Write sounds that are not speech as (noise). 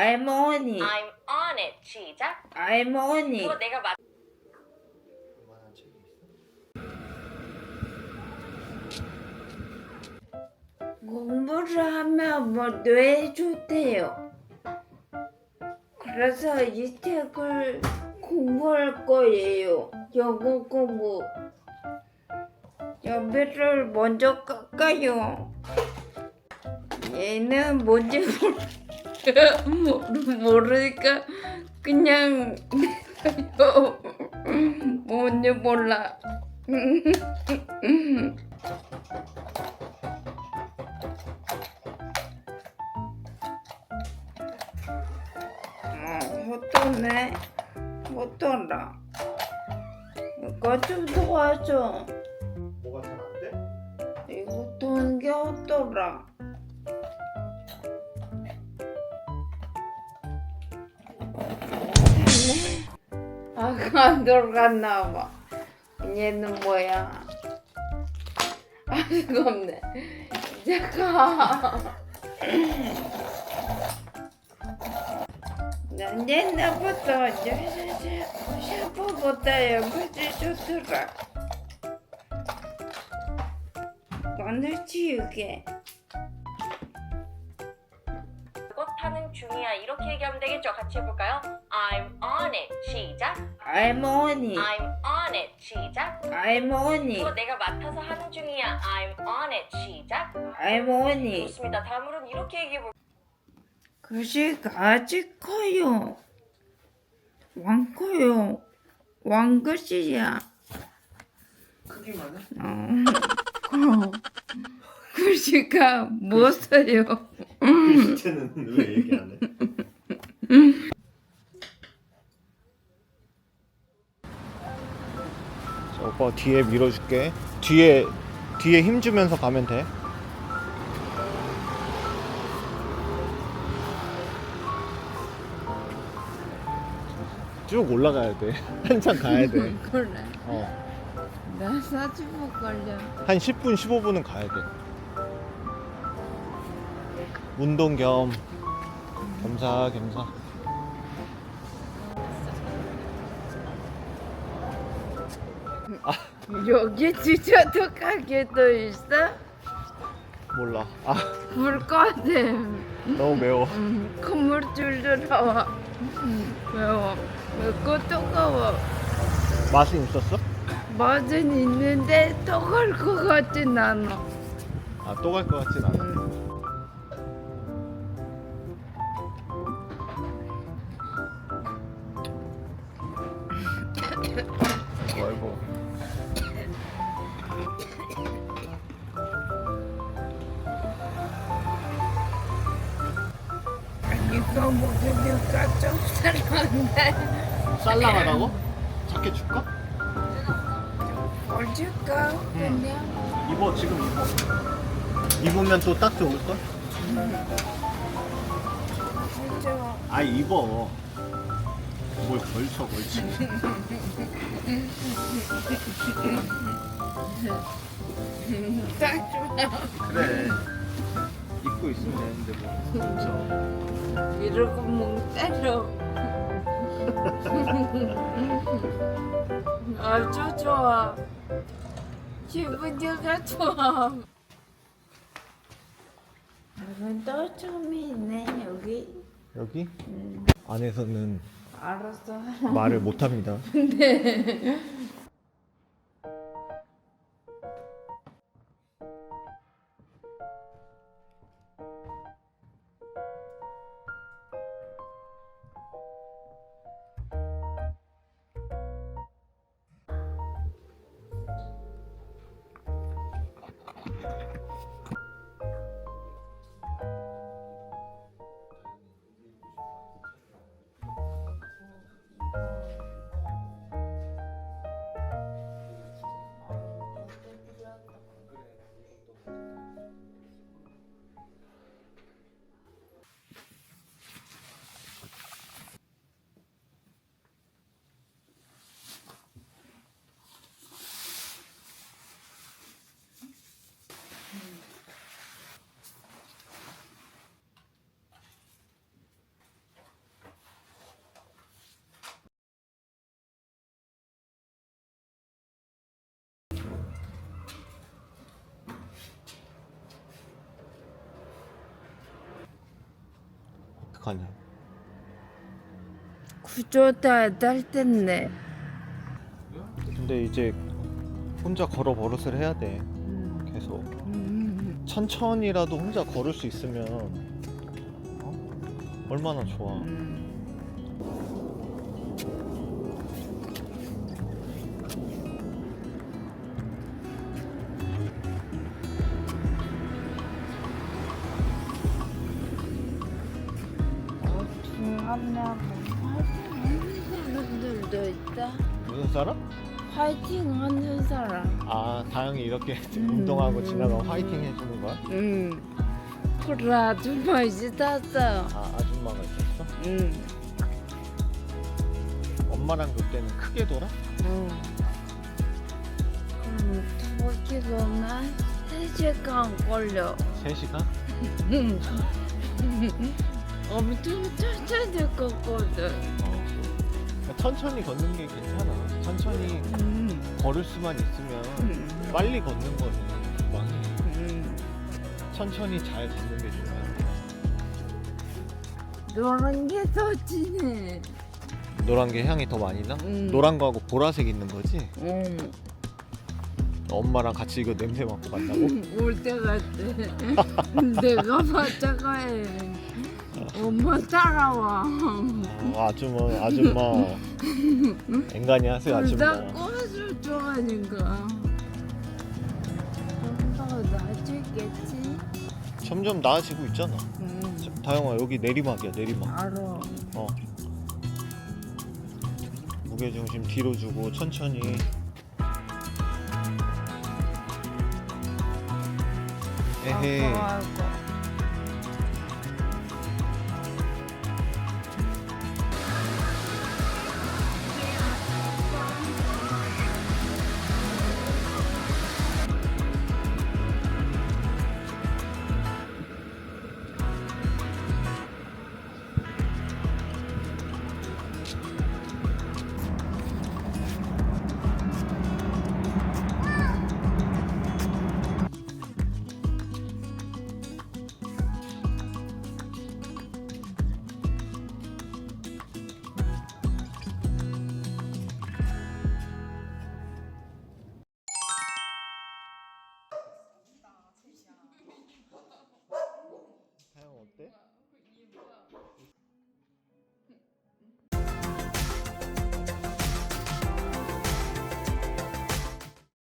할머니, I'm on it. 시작. 할머니. 그거 내가 맞. 그만한 책이 있어? 공부를 하면 뭐 뇌에 좋대요. 그래서 이 책을 공부할 거예요. 영어 공부. 연필을 먼저 깎아요. 얘는 뭔지 모르- 모르니까 그냥. (laughs) 뭔지 몰라. 어, 어떠네? 어떠라? 이거 좀 도와줘. 뭐가 잘 안 돼? 이거 도는 게 어떠라? 안 들어갔나 봐. 얘는 뭐야? 아, 이거 없네. 잠깐. 난 옛날부터 샤프보다 연필이 좋더라. 오늘 치우게. 그거 타는 중이야. 이렇게 얘기하면 되겠죠? 같이 해볼까요? I'm on it. I'm on it. 시작. 할머니, 그거 내가 맡아서 하는 중이야. I'm on it. 시작. 할머니. 좋습니다. 다음으로는 이렇게 얘기해 볼게요. 글씨가 아직 커요. 왕 커요. 왕글씨야. 크기만 해? 어. (laughs) 그럼 글씨가 못 써요. 글씨체는 왜 얘기 안 해? 자, 오빠 뒤에 밀어줄게. 뒤에 뒤에 힘 주면서 가면 돼. 쭉 올라가야 돼. (laughs) 한참 가야 돼. (laughs) 그래. 어. 나 사주고 걸려. 한 10분, 15분은 가야 돼. 운동 겸 겸사겸사. 여기 지저도 가게도 있어? 몰라. 아, 불 꺼내. 너무 매워. 음, 콧물 줄줄 나와. 음, 매워. 맵고 뜨거워. 맛은 있었어? 맛은 있는데 또갈것 같진 않아. 아, 또 갈 것 같진 않아. 음. 아이고. 살만해. 쌀랑하다고? 작게 줄까? 뭘 줄까? 그냥. 입어, 지금 입어. 입으면 또 딱 좋을걸? 진짜. 아, 입어. 뭘 걸쳐, 걸치. 딱 좋아. 그래. 입고 있으면 되는데 뭐. 그렇죠. 이러고 멍 때려. 아주 좋아. 기분이가 좋아. 여긴 또 점이 있네 여기. 여기? 안에서는 알았어. 말을 못 합니다. (laughs) 어떡하냐 구조대 딸 텐데. 근데 이제 혼자 걸어 버릇을 해야 돼 계속 음. 천천히라도 혼자 걸을 수 있으면 어? 얼마나 좋아 음. 무슨 사람? 파이팅 하는 사람. 아 다영이 이렇게 (laughs) 음. 운동하고 지나가면 화이팅 해주는 거야? 응. 그래 아줌마 있었어. 아 아줌마가 있었어? 응. 엄마랑 그때는 크게 돌아? 응. 그럼 두 바퀴로만 3시간 걸려. 3시간? 응. (laughs) 엄청 천천히 걷거든. 어. 천천히 걷는 게 괜찮아 천천히 응. 걸을 수만 있으면 응. 빨리 걷는 거는 금방 해 응. 천천히 잘 걷는 게 중요해 노란 게더 진해. 노란 게 향이 더 많이 나? 응. 노란 거하고 보라색 있는 거지? 응. 엄마랑 같이 이거 냄새 맡고 간다고? (laughs) 올때 같아. 내가 바짝해. 엄마 따라와. 어, 아줌마 아줌마 앵간히 하세요 아줌마 꽃을 좋아하니까. 엄마가 나아지겠지? 점점 나아지고 있잖아 응. 자, 다영아 여기 내리막이야 내리막 알아. 어 무게 중심 뒤로 주고 천천히 에헤이 아빠하고.